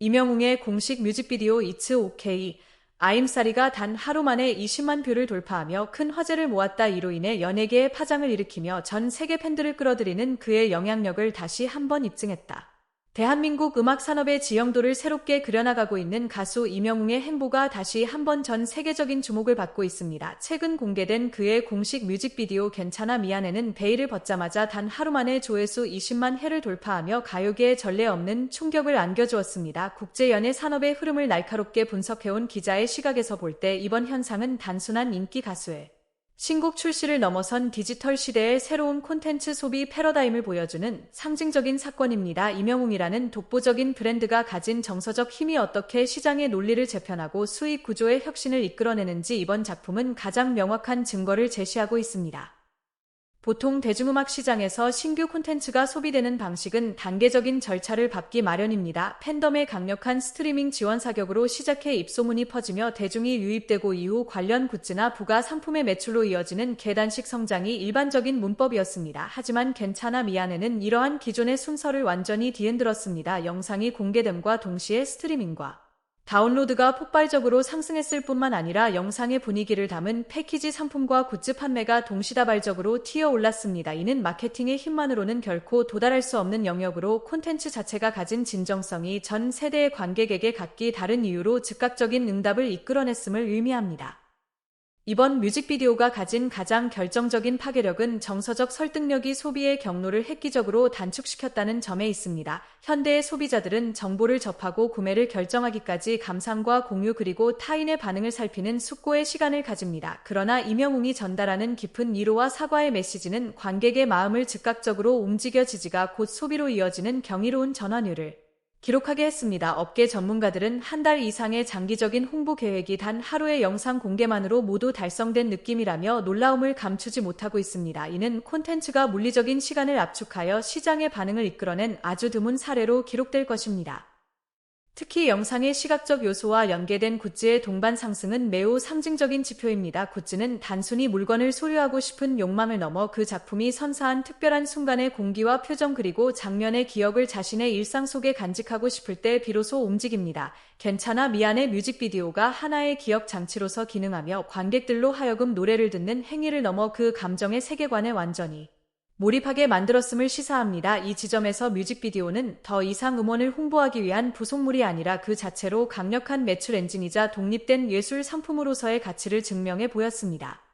이명웅의 공식 뮤직비디오 It's OK, 아임사리가 단 하루 만에 20만 뷰를 돌파하며 큰 화제를 모았다 이로 인해 연예계에 파장을 일으키며 전 세계 팬들을 끌어들이는 그의 영향력을 다시 한번 입증했다. 대한민국 음악 산업의 지형도를 새롭게 그려나가고 있는 가수 이명웅의 행보가 다시 한번 전 세계적인 주목을 받고 있습니다. 최근 공개된 그의 공식 뮤직비디오 괜찮아 미안해는 베일을 벗자마자 단 하루 만에 조회수 20만 회를 돌파하며 가요계에 전례 없는 충격을 안겨주었습니다. 국제 연예 산업의 흐름을 날카롭게 분석해온 기자의 시각에서 볼 때 이번 현상은 단순한 인기 가수의 신곡 출시를 넘어선 디지털 시대의 새로운 콘텐츠 소비 패러다임을 보여주는 상징적인 사건입니다. 이명웅이라는 독보적인 브랜드가 가진 정서적 힘이 어떻게 시장의 논리를 재편하고 수익 구조의 혁신을 이끌어내는지 이번 작품은 가장 명확한 증거를 제시하고 있습니다. 보통 대중음악 시장에서 신규 콘텐츠가 소비되는 방식은 단계적인 절차를 밟기 마련입니다. 팬덤의 강력한 스트리밍 지원 사격으로 시작해 입소문이 퍼지며 대중이 유입되고 이후 관련 굿즈나 부가 상품의 매출로 이어지는 계단식 성장이 일반적인 문법이었습니다. 하지만 괜찮아 미안해는 이러한 기존의 순서를 완전히 뒤흔들었습니다. 영상이 공개됨과 동시에 스트리밍과 다운로드가 폭발적으로 상승했을 뿐만 아니라 영상의 분위기를 담은 패키지 상품과 굿즈 판매가 동시다발적으로 튀어 올랐습니다. 이는 마케팅의 힘만으로는 결코 도달할 수 없는 영역으로 콘텐츠 자체가 가진 진정성이 전 세대의 관객에게 각기 다른 이유로 즉각적인 응답을 이끌어냈음을 의미합니다. 이번 뮤직비디오가 가진 가장 결정적인 파괴력은 정서적 설득력이 소비의 경로를 획기적으로 단축시켰다는 점에 있습니다. 현대의 소비자들은 정보를 접하고 구매를 결정하기까지 감상과 공유 그리고 타인의 반응을 살피는 숙고의 시간을 가집니다. 그러나 이명웅이 전달하는 깊은 위로와 사과의 메시지는 관객의 마음을 즉각적으로 움직여 지지가 곧 소비로 이어지는 경이로운 전환율을 기록하게 했습니다. 업계 전문가들은 한 달 이상의 장기적인 홍보 계획이 단 하루의 영상 공개만으로 모두 달성된 느낌이라며 놀라움을 감추지 못하고 있습니다. 이는 콘텐츠가 물리적인 시간을 압축하여 시장의 반응을 이끌어낸 아주 드문 사례로 기록될 것입니다. 특히 영상의 시각적 요소와 연계된 굿즈의 동반 상승은 매우 상징적인 지표입니다. 굿즈는 단순히 물건을 소유하고 싶은 욕망을 넘어 그 작품이 선사한 특별한 순간의 공기와 표정 그리고 장면의 기억을 자신의 일상 속에 간직하고 싶을 때 비로소 움직입니다. 괜찮아 미안해 뮤직비디오가 하나의 기억 장치로서 기능하며 관객들로 하여금 노래를 듣는 행위를 넘어 그 감정의 세계관에 완전히 몰입하게 만들었음을 시사합니다. 이 지점에서 뮤직비디오는 더 이상 음원을 홍보하기 위한 부속물이 아니라 그 자체로 강력한 매출 엔진이자 독립된 예술 상품으로서의 가치를 증명해 보였습니다.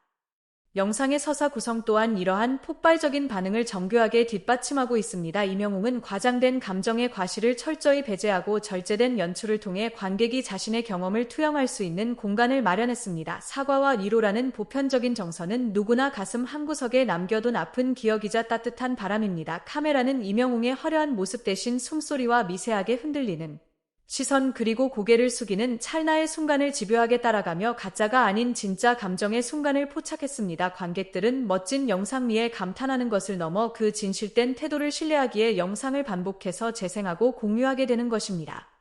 영상의 서사 구성 또한 이러한 폭발적인 반응을 정교하게 뒷받침하고 있습니다. 이명웅은 과장된 감정의 과실을 철저히 배제하고 절제된 연출을 통해 관객이 자신의 경험을 투영할 수 있는 공간을 마련했습니다. 사과와 위로라는 보편적인 정서는 누구나 가슴 한구석에 남겨둔 아픈 기억이자 따뜻한 바람입니다. 카메라는 이명웅의 화려한 모습 대신 숨소리와 미세하게 흔들리는 시선 그리고 고개를 숙이는 찰나의 순간을 집요하게 따라가며 가짜가 아닌 진짜 감정의 순간을 포착했습니다. 관객들은 멋진 영상미에 감탄하는 것을 넘어 그 진실된 태도를 신뢰하기에 영상을 반복해서 재생하고 공유하게 되는 것입니다.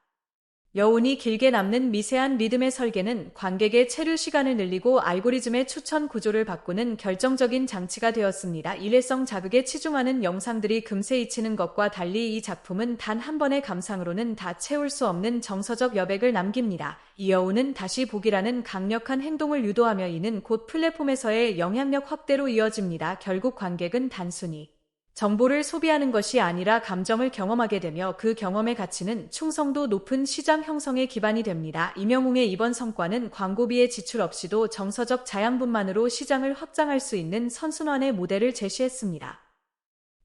여운이 길게 남는 미세한 리듬의 설계는 관객의 체류 시간을 늘리고 알고리즘의 추천 구조를 바꾸는 결정적인 장치가 되었습니다. 일회성 자극에 치중하는 영상들이 금세 잊히는 것과 달리 이 작품은 단 한 번의 감상으로는 다 채울 수 없는 정서적 여백을 남깁니다. 이 여운은 다시 보기라는 강력한 행동을 유도하며 이는 곧 플랫폼에서의 영향력 확대로 이어집니다. 결국 관객은 단순히 정보를 소비하는 것이 아니라 감정을 경험하게 되며 그 경험의 가치는 충성도 높은 시장 형성의 기반이 됩니다. 이명웅의 이번 성과는 광고비의 지출 없이도 정서적 자양분만으로 시장을 확장할 수 있는 선순환의 모델을 제시했습니다.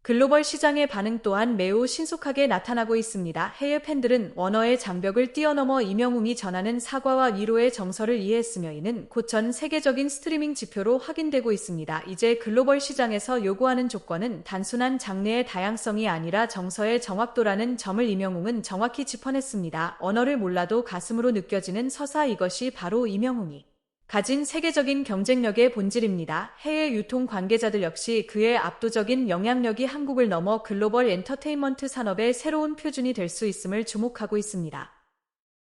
글로벌 시장의 반응 또한 매우 신속하게 나타나고 있습니다. 해외 팬들은 원어의 장벽을 뛰어넘어 이명웅이 전하는 사과와 위로의 정서를 이해했으며 이는 곧 전 세계적인 스트리밍 지표로 확인되고 있습니다. 이제 글로벌 시장에서 요구하는 조건은 단순한 장르의 다양성이 아니라 정서의 정확도라는 점을 이명웅은 정확히 짚어냈습니다. 언어를 몰라도 가슴으로 느껴지는 서사 이것이 바로 이명웅이 가진 세계적인 경쟁력의 본질입니다. 해외 유통 관계자들 역시 그의 압도적인 영향력이 한국을 넘어 글로벌 엔터테인먼트 산업의 새로운 표준이 될 수 있음을 주목하고 있습니다.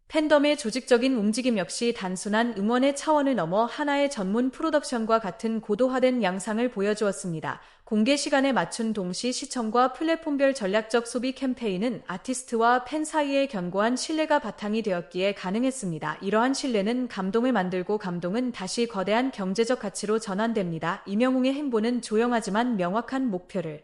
팬덤의 조직적인 움직임 역시 단순한 응원의 차원을 넘어 하나의 전문 프로덕션과 같은 고도화된 양상을 보여주었습니다. 공개 시간에 맞춘 동시 시청과 플랫폼별 전략적 소비 캠페인은 아티스트와 팬 사이의 견고한 신뢰가 바탕이 되었기에 가능했습니다. 이러한 신뢰는 감동을 만들고 감동은 다시 거대한 경제적 가치로 전환됩니다. 이명웅의 행보는 조용하지만 명확한 목표를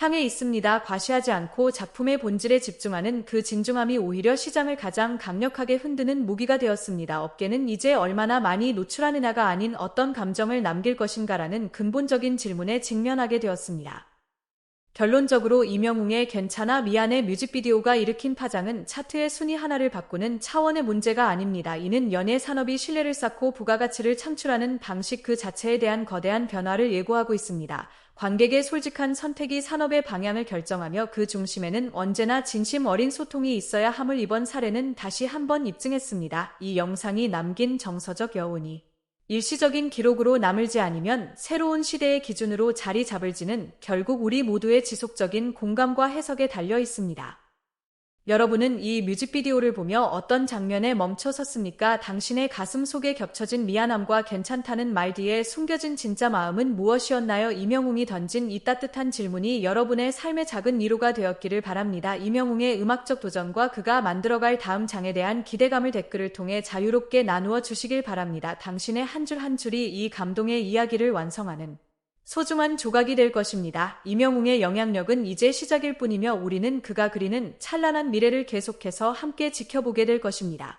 향해 있습니다. 과시하지 않고 작품의 본질에 집중하는 그 진중함이 오히려 시장을 가장 강력하게 흔드는 무기가 되었습니다. 업계는 이제 얼마나 많이 노출하느냐가 아닌 어떤 감정을 남길 것인가라는 근본적인 질문에 직면하게 되었습니다. 결론적으로 이명웅의 괜찮아 미안해 뮤직비디오가 일으킨 파장은 차트의 순위 하나를 바꾸는 차원의 문제가 아닙니다. 이는 연예 산업이 신뢰를 쌓고 부가가치를 창출하는 방식 그 자체에 대한 거대한 변화를 예고하고 있습니다. 관객의 솔직한 선택이 산업의 방향을 결정하며 그 중심에는 언제나 진심 어린 소통이 있어야 함을 이번 사례는 다시 한번 입증했습니다. 이 영상이 남긴 정서적 여운이 일시적인 기록으로 남을지 아니면 새로운 시대의 기준으로 자리 잡을지는 결국 우리 모두의 지속적인 공감과 해석에 달려 있습니다. 여러분은 이 뮤직비디오를 보며 어떤 장면에 멈춰 섰습니까? 당신의 가슴 속에 겹쳐진 미안함과 괜찮다는 말 뒤에 숨겨진 진짜 마음은 무엇이었나요? 이명웅이 던진 이 따뜻한 질문이 여러분의 삶의 작은 위로가 되었기를 바랍니다. 이명웅의 음악적 도전과 그가 만들어갈 다음 장에 대한 기대감을 댓글을 통해 자유롭게 나누어 주시길 바랍니다. 당신의 한 줄한 줄이 이 감동의 이야기를 완성하는 소중한 조각이 될 것입니다. 이명웅의 영향력은 이제 시작일 뿐이며 우리는 그가 그리는 찬란한 미래를 계속해서 함께 지켜보게 될 것입니다.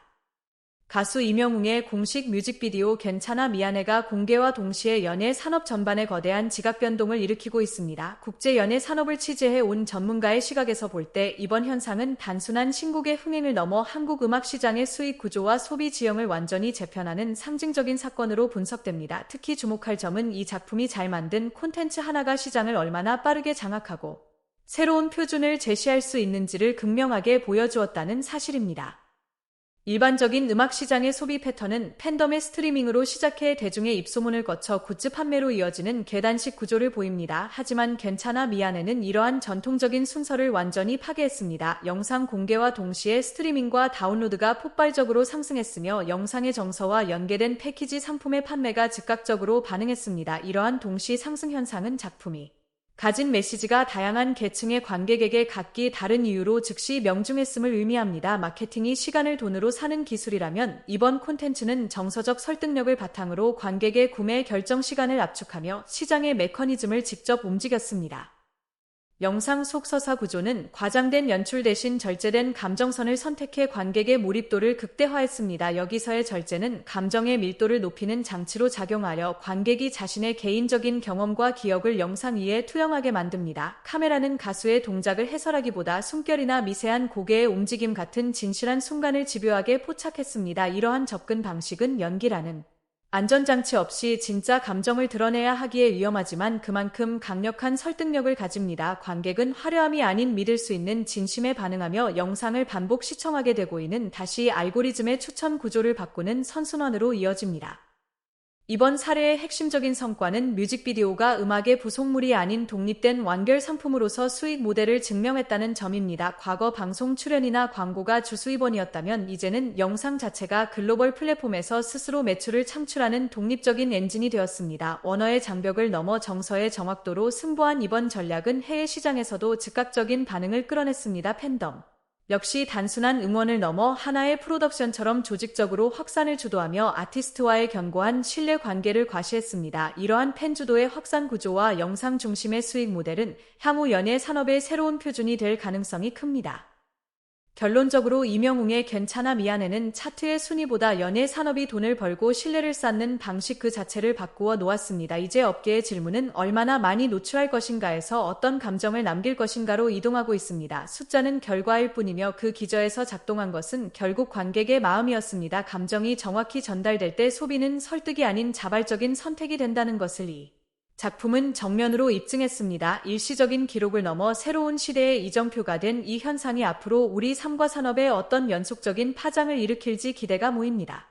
가수 이명웅의 공식 뮤직비디오 괜찮아 미안해가 공개와 동시에 연예 산업 전반에 거대한 지각 변동을 일으키고 있습니다. 국제 연예 산업을 취재해 온 전문가의 시각에서 볼 때 이번 현상은 단순한 신곡의 흥행을 넘어 한국 음악 시장의 수익 구조와 소비 지형을 완전히 재편하는 상징적인 사건으로 분석됩니다. 특히 주목할 점은 이 작품이 잘 만든 콘텐츠 하나가 시장을 얼마나 빠르게 장악하고 새로운 표준을 제시할 수 있는지를 극명하게 보여주었다는 사실입니다. 일반적인 음악 시장의 소비 패턴은 팬덤의 스트리밍으로 시작해 대중의 입소문을 거쳐 굿즈 판매로 이어지는 계단식 구조를 보입니다. 하지만 괜찮아 미안해는 이러한 전통적인 순서를 완전히 파괴했습니다. 영상 공개와 동시에 스트리밍과 다운로드가 폭발적으로 상승했으며 영상의 정서와 연계된 패키지 상품의 판매가 즉각적으로 반응했습니다. 이러한 동시 상승 현상은 작품이 가진 메시지가 다양한 계층의 관객에게 각기 다른 이유로 즉시 명중했음을 의미합니다. 마케팅이 시간을 돈으로 사는 기술이라면 이번 콘텐츠는 정서적 설득력을 바탕으로 관객의 구매 결정 시간을 압축하며 시장의 메커니즘을 직접 움직였습니다. 영상 속 서사 구조는 과장된 연출 대신 절제된 감정선을 선택해 관객의 몰입도를 극대화했습니다. 여기서의 절제는 감정의 밀도를 높이는 장치로 작용하려 관객이 자신의 개인적인 경험과 기억을 영상 위에 투영하게 만듭니다. 카메라는 가수의 동작을 해설하기보다 숨결이나 미세한 고개의 움직임 같은 진실한 순간을 집요하게 포착했습니다. 이러한 접근 방식은 연기라는 안전장치 없이 진짜 감정을 드러내야 하기에 위험하지만 그만큼 강력한 설득력을 가집니다. 관객은 화려함이 아닌 믿을 수 있는 진심에 반응하며 영상을 반복 시청하게 되고 이는 다시 알고리즘의 추천 구조를 바꾸는 선순환으로 이어집니다. 이번 사례의 핵심적인 성과는 뮤직비디오가 음악의 부속물이 아닌 독립된 완결 상품으로서 수익 모델을 증명했다는 점입니다. 과거 방송 출연이나 광고가 주수입원이었다면 이제는 영상 자체가 글로벌 플랫폼에서 스스로 매출을 창출하는 독립적인 엔진이 되었습니다. 원어의 장벽을 넘어 정서의 정확도로 승부한 이번 전략은 해외 시장에서도 즉각적인 반응을 끌어냈습니다. 팬덤 역시 단순한 응원을 넘어 하나의 프로덕션처럼 조직적으로 확산을 주도하며 아티스트와의 견고한 신뢰 관계를 과시했습니다. 이러한 팬 주도의 확산 구조와 영상 중심의 수익 모델은 향후 연예 산업의 새로운 표준이 될 가능성이 큽니다. 결론적으로 이명웅의 괜찮아 미안해는 차트의 순위보다 연예 산업이 돈을 벌고 신뢰를 쌓는 방식 그 자체를 바꾸어 놓았습니다. 이제 업계의 질문은 얼마나 많이 노출할 것인가에서 어떤 감정을 남길 것인가로 이동하고 있습니다. 숫자는 결과일 뿐이며 그 기저에서 작동한 것은 결국 관객의 마음이었습니다. 감정이 정확히 전달될 때 소비는 설득이 아닌 자발적인 선택이 된다는 것을 이 작품은 정면으로 입증했습니다. 일시적인 기록을 넘어 새로운 시대의 이정표가 된 이 현상이 앞으로 우리 삶과 산업에 어떤 연속적인 파장을 일으킬지 기대가 모입니다.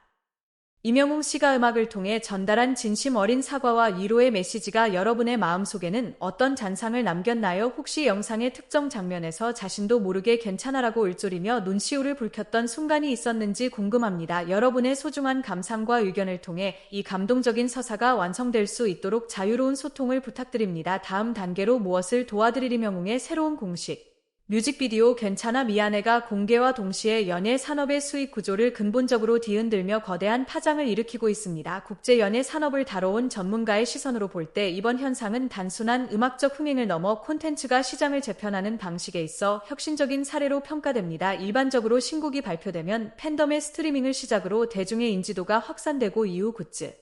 이명웅 씨가 음악을 통해 전달한 진심 어린 사과와 위로의 메시지가 여러분의 마음속에는 어떤 잔상을 남겼나요? 혹시 영상의 특정 장면에서 자신도 모르게 괜찮아라고 울졸이며 눈시울을 붉혔던 순간이 있었는지 궁금합니다. 여러분의 소중한 감상과 의견을 통해 이 감동적인 서사가 완성될 수 있도록 자유로운 소통을 부탁드립니다. 다음 단계로 무엇을 도와드릴 이명웅의 새로운 공식 뮤직비디오 괜찮아 미안해가 공개와 동시에 연예 산업의 수익 구조를 근본적으로 뒤흔들며 거대한 파장을 일으키고 있습니다. 국제 연예 산업을 다뤄온 전문가의 시선으로 볼 때 이번 현상은 단순한 음악적 흥행을 넘어 콘텐츠가 시장을 재편하는 방식에 있어 혁신적인 사례로 평가됩니다. 일반적으로 신곡이 발표되면 팬덤의 스트리밍을 시작으로 대중의 인지도가 확산되고 이후 굿즈,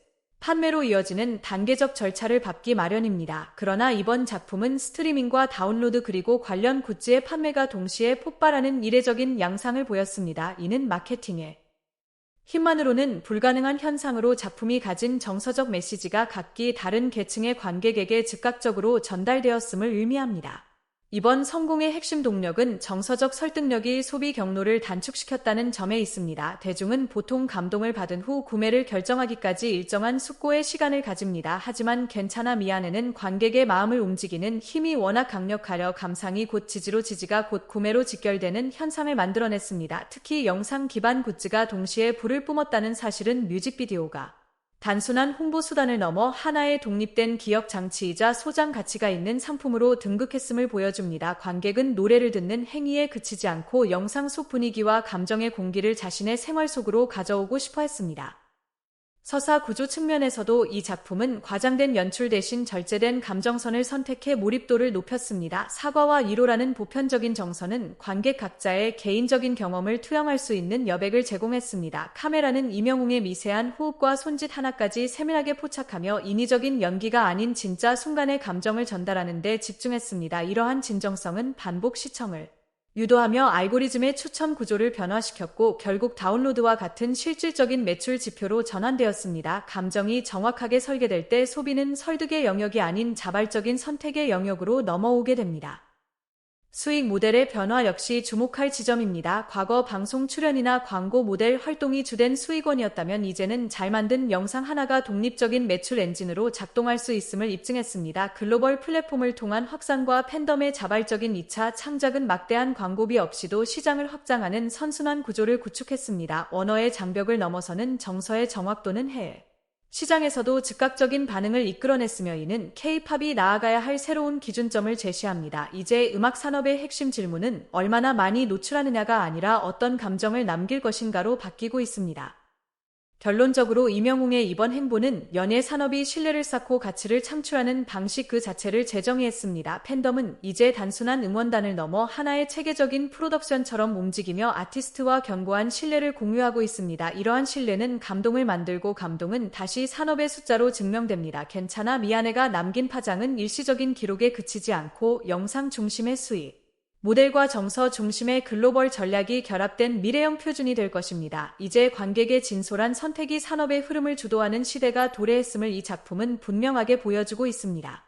판매로 이어지는 단계적 절차를 밟기 마련입니다. 그러나 이번 작품은 스트리밍과 다운로드 그리고 관련 굿즈의 판매가 동시에 폭발하는 이례적인 양상을 보였습니다. 이는 마케팅에 힘만으로는 불가능한 현상으로 작품이 가진 정서적 메시지가 각기 다른 계층의 관객에게 즉각적으로 전달되었음을 의미합니다. 이번 성공의 핵심 동력은 정서적 설득력이 소비 경로를 단축시켰다는 점에 있습니다. 대중은 보통 감동을 받은 후 구매를 결정하기까지 일정한 숙고의 시간을 가집니다. 하지만 괜찮아 미안해는 관객의 마음을 움직이는 힘이 워낙 강력하여 감상이 곧 지지로 지지가 곧 구매로 직결되는 현상을 만들어냈습니다. 특히 영상 기반 굿즈가 동시에 불을 뿜었다는 사실은 뮤직비디오가 단순한 홍보 수단을 넘어 하나의 독립된 기억 장치이자 소장 가치가 있는 상품으로 등극했음을 보여줍니다. 관객은 노래를 듣는 행위에 그치지 않고 영상 속 분위기와 감정의 공기를 자신의 생활 속으로 가져오고 싶어 했습니다. 서사 구조 측면에서도 이 작품은 과장된 연출 대신 절제된 감정선을 선택해 몰입도를 높였습니다. 사과와 위로라는 보편적인 정서는 관객 각자의 개인적인 경험을 투영할 수 있는 여백을 제공했습니다. 카메라는 이명웅의 미세한 호흡과 손짓 하나까지 세밀하게 포착하며 인위적인 연기가 아닌 진짜 순간의 감정을 전달하는 데 집중했습니다. 이러한 진정성은 반복 시청을 유도하며 알고리즘의 추천 구조를 변화시켰고 결국 다운로드와 같은 실질적인 매출 지표로 전환되었습니다. 감정이 정확하게 설계될 때 소비는 설득의 영역이 아닌 자발적인 선택의 영역으로 넘어오게 됩니다. 수익 모델의 변화 역시 주목할 지점입니다. 과거 방송 출연이나 광고 모델 활동이 주된 수익원이었다면 이제는 잘 만든 영상 하나가 독립적인 매출 엔진으로 작동할 수 있음을 입증했습니다. 글로벌 플랫폼을 통한 확산과 팬덤의 자발적인 2차 창작은 막대한 광고비 없이도 시장을 확장하는 선순환 구조를 구축했습니다. 언어의 장벽을 넘어서는 정서의 정확도는 해외 시장에서도 즉각적인 반응을 이끌어냈으며 이는 K-팝이 나아가야 할 새로운 기준점을 제시합니다. 이제 음악 산업의 핵심 질문은 얼마나 많이 노출하느냐가 아니라 어떤 감정을 남길 것인가로 바뀌고 있습니다. 결론적으로 이명웅의 이번 행보는 연예 산업이 신뢰를 쌓고 가치를 창출하는 방식 그 자체를 재정의했습니다. 팬덤은 이제 단순한 응원단을 넘어 하나의 체계적인 프로덕션처럼 움직이며 아티스트와 견고한 신뢰를 공유하고 있습니다. 이러한 신뢰는 감동을 만들고 감동은 다시 산업의 숫자로 증명됩니다. 괜찮아 미안해가 남긴 파장은 일시적인 기록에 그치지 않고 영상 중심의 수익. 모델과 정서 중심의 글로벌 전략이 결합된 미래형 표준이 될 것입니다. 이제 관객의 진솔한 선택이 산업의 흐름을 주도하는 시대가 도래했음을 이 작품은 분명하게 보여주고 있습니다.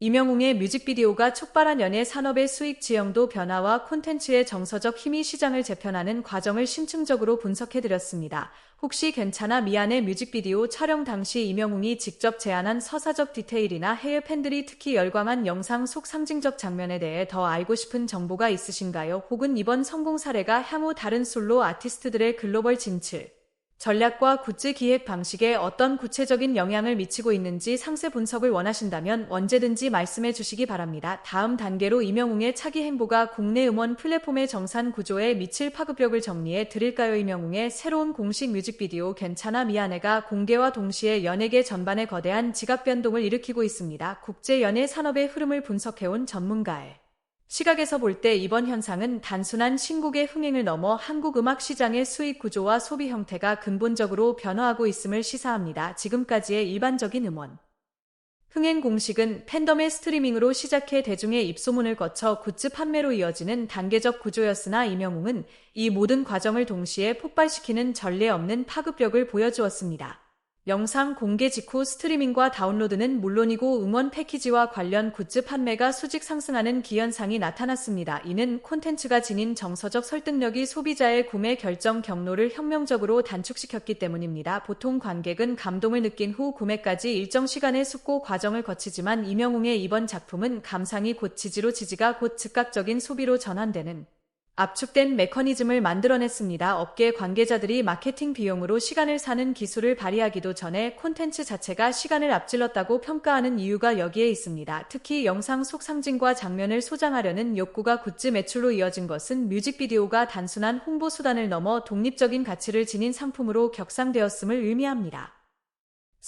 이명웅의 뮤직비디오가 촉발한 연예 산업의 수익 지형도 변화와 콘텐츠의 정서적 힘이 시장을 재편하는 과정을 심층적으로 분석해드렸습니다. 혹시 괜찮아 미안해 뮤직비디오 촬영 당시 이명웅이 직접 제안한 서사적 디테일이나 해외 팬들이 특히 열광한 영상 속 상징적 장면에 대해 더 알고 싶은 정보가 있으신가요? 혹은 이번 성공 사례가 향후 다른 솔로 아티스트들의 글로벌 진출, 전략과 굿즈 기획 방식에 어떤 구체적인 영향을 미치고 있는지 상세 분석을 원하신다면 언제든지 말씀해 주시기 바랍니다. 다음 단계로 이명웅의 차기 행보가 국내 음원 플랫폼의 정산 구조에 미칠 파급력을 정리해 드릴까요? 이명웅의 새로운 공식 뮤직비디오 괜찮아 미안해가 공개와 동시에 연예계 전반에 거대한 지각 변동을 일으키고 있습니다. 국제 연예 산업의 흐름을 분석해온 전문가의 시각에서 볼 때 이번 현상은 단순한 신곡의 흥행을 넘어 한국 음악 시장의 수익 구조와 소비 형태가 근본적으로 변화하고 있음을 시사합니다. 지금까지의 일반적인 음원. 흥행 공식은 팬덤의 스트리밍으로 시작해 대중의 입소문을 거쳐 굿즈 판매로 이어지는 단계적 구조였으나 이명웅은 이 모든 과정을 동시에 폭발시키는 전례 없는 파급력을 보여주었습니다. 영상 공개 직후 스트리밍과 다운로드는 물론이고 응원 패키지와 관련 굿즈 판매가 수직 상승하는 기현상이 나타났습니다. 이는 콘텐츠가 지닌 정서적 설득력이 소비자의 구매 결정 경로를 혁명적으로 단축시켰기 때문입니다. 보통 관객은 감동을 느낀 후 구매까지 일정 시간의 숙고 과정을 거치지만 이명웅의 이번 작품은 감상이 곧 지지로 지지가 곧 즉각적인 소비로 전환되는 압축된 메커니즘을 만들어냈습니다. 업계 관계자들이 마케팅 비용으로 시간을 사는 기술을 발휘하기도 전에 콘텐츠 자체가 시간을 앞질렀다고 평가하는 이유가 여기에 있습니다. 특히 영상 속 상징과 장면을 소장하려는 욕구가 굿즈 매출로 이어진 것은 뮤직비디오가 단순한 홍보 수단을 넘어 독립적인 가치를 지닌 상품으로 격상되었음을 의미합니다.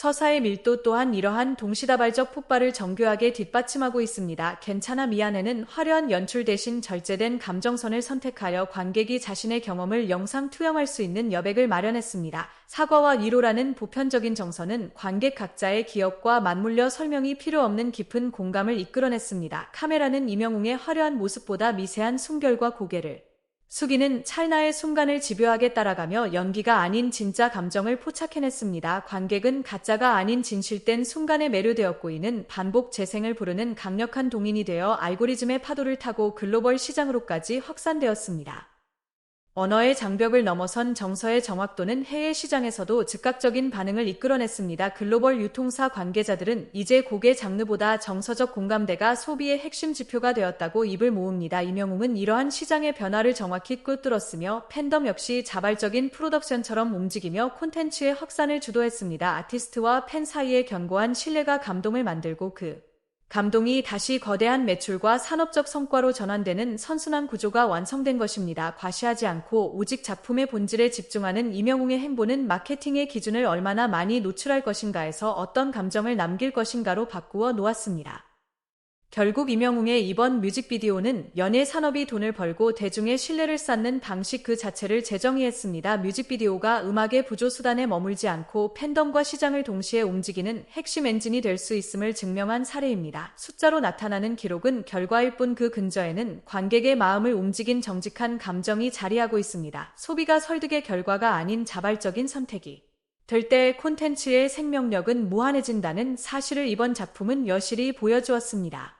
서사의 밀도 또한 이러한 동시다발적 폭발을 정교하게 뒷받침하고 있습니다. 괜찮아 미안해는 화려한 연출 대신 절제된 감정선을 선택하여 관객이 자신의 경험을 영상 투영할 수 있는 여백을 마련했습니다. 사과와 위로라는 보편적인 정서는 관객 각자의 기억과 맞물려 설명이 필요 없는 깊은 공감을 이끌어냈습니다. 카메라는 이명웅의 화려한 모습보다 미세한 숨결과 고개를 수기는 찰나의 순간을 집요하게 따라가며 연기가 아닌 진짜 감정을 포착해냈습니다. 관객은 가짜가 아닌 진실된 순간에 매료되었고 이는 반복 재생을 부르는 강력한 동인이 되어 알고리즘의 파도를 타고 글로벌 시장으로까지 확산되었습니다. 언어의 장벽을 넘어선 정서의 정확도는 해외 시장에서도 즉각적인 반응을 이끌어냈습니다. 글로벌 유통사 관계자들은 이제 곡의 장르보다 정서적 공감대가 소비의 핵심 지표가 되었다고 입을 모읍니다. 이명웅은 이러한 시장의 변화를 정확히 꿰뚫었으며 팬덤 역시 자발적인 프로덕션처럼 움직이며 콘텐츠의 확산을 주도했습니다. 아티스트와 팬 사이의 견고한 신뢰가 감동을 만들고 그 감동이 다시 거대한 매출과 산업적 성과로 전환되는 선순환 구조가 완성된 것입니다. 과시하지 않고 오직 작품의 본질에 집중하는 이명웅의 행보는 마케팅의 기준을 얼마나 많이 노출할 것인가에서 어떤 감정을 남길 것인가로 바꾸어 놓았습니다. 결국 이명웅의 이번 뮤직비디오는 연예 산업이 돈을 벌고 대중의 신뢰를 쌓는 방식 그 자체를 재정의했습니다. 뮤직비디오가 음악의 부조 수단에 머물지 않고 팬덤과 시장을 동시에 움직이는 핵심 엔진이 될 수 있음을 증명한 사례입니다. 숫자로 나타나는 기록은 결과일 뿐 그 근저에는 관객의 마음을 움직인 정직한 감정이 자리하고 있습니다. 소비가 설득의 결과가 아닌 자발적인 선택이 될때 콘텐츠의 생명력은 무한해진다는 사실을 이번 작품은 여실히 보여주었습니다.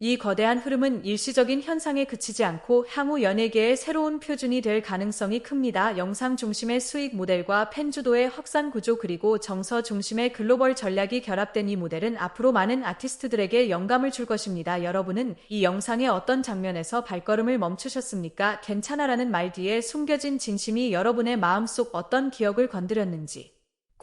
이 거대한 흐름은 일시적인 현상에 그치지 않고 향후 연예계의 새로운 표준이 될 가능성이 큽니다. 영상 중심의 수익 모델과 팬 주도의 확산 구조 그리고 정서 중심의 글로벌 전략이 결합된 이 모델은 앞으로 많은 아티스트들에게 영감을 줄 것입니다. 여러분은 이 영상의 어떤 장면에서 발걸음을 멈추셨습니까? 괜찮아라는 말 뒤에 숨겨진 진심이 여러분의 마음속 어떤 기억을 건드렸는지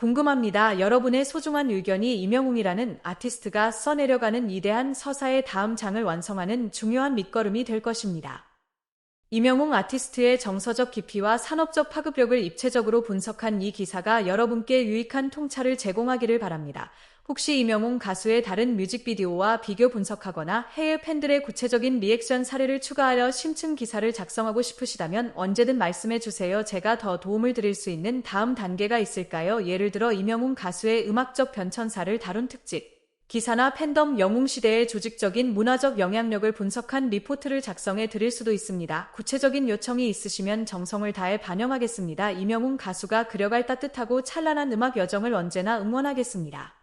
궁금합니다. 여러분의 소중한 의견이 이명웅이라는 아티스트가 써내려가는 위대한 서사의 다음 장을 완성하는 중요한 밑거름이 될 것입니다. 이명웅 아티스트의 정서적 깊이와 산업적 파급력을 입체적으로 분석한 이 기사가 여러분께 유익한 통찰을 제공하기를 바랍니다. 혹시 이명웅 가수의 다른 뮤직비디오와 비교 분석하거나 해외 팬들의 구체적인 리액션 사례를 추가하여 심층 기사를 작성하고 싶으시다면 언제든 말씀해 주세요. 제가 더 도움을 드릴 수 있는 다음 단계가 있을까요? 예를 들어 이명웅 가수의 음악적 변천사를 다룬 특집. 기사나 팬덤 영웅 시대의 조직적인 문화적 영향력을 분석한 리포트를 작성해 드릴 수도 있습니다. 구체적인 요청이 있으시면 정성을 다해 반영하겠습니다. 이명웅 가수가 그려갈 따뜻하고 찬란한 음악 여정을 언제나 응원하겠습니다.